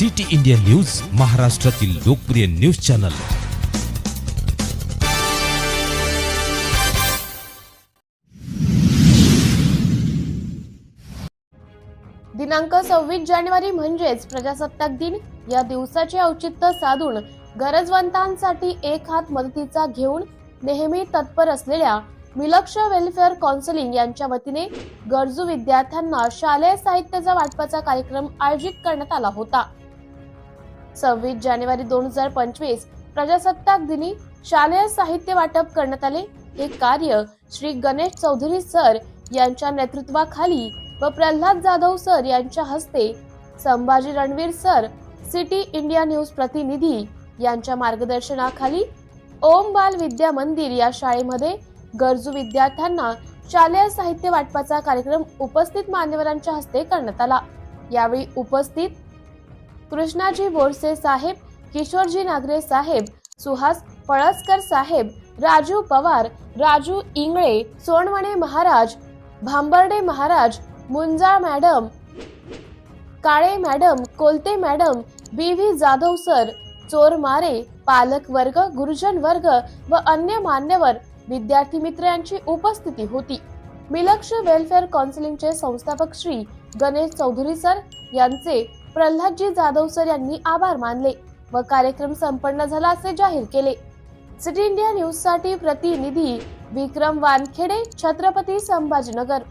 City India news महाराष्ट्रातील लोकप्रिय news channel. दिनांक सव्वीस जानेवारी म्हणजेच प्रजासत्ताक दिन. या दिवसाचे औचित्य साधून गरजवंतांसाठी एक हात मदतीचा घेऊन नेहमी तत्पर असलेल्या मिलक्ष वेलफेअर काउन्सिलिंग यांच्या वतीने गरजू विद्यार्थ्यांना शालेय साहित्याचा वाटपाचा कार्यक्रम आयोजित करण्यात आला होता. सव्वीस जानेवारी दोन हजार पंचवीस प्रजासत्ताक दिनी शालेय साहित्य वाटप करण्यात आले. हे कार्य श्री गणेश चौधरी सर यांच्या नेतृत्वाखाली व प्रल्हाद जाधव सर यांच्या हस्ते Sambhaji Ranveer sir city India news प्रतिनिधी यांच्या मार्गदर्शनाखाली ओम बाल विद्या मंदिर या शाळेमध्ये गरजू विद्यार्थ्यांना शालेय साहित्य वाटपाचा कार्यक्रम उपस्थित मान्यवरांच्या हस्ते करण्यात आला. यावेळी उपस्थित Krishnaji Borse Saheb Kishorji Nagare Saheb Suhas Palaskar Saheb Raju Pawar Raju Ingale Sonawane Maharaj Bhambarde Maharaj Munjal madam Kale madam Kolte madam B V Jadhav sir चोर मारे पालक वर्ग गुरुजन वर्ग व अन्य मान्यवर विद्यार्थी मित्र यांची उपस्थिती होती. मिलक्ष वेलफेअर काउन्सिलिंगचे संस्थापक श्री गणेश चौधरी सर यांचे प्रल्हादजी जाधव सर यांनी आभार मानले व कार्यक्रम संपन्न झाला असे जाहीर केले. सिटी इंडिया न्यूजसाठी प्रतिनिधी विक्रम वानखेडे छत्रपती संभाजीनगर.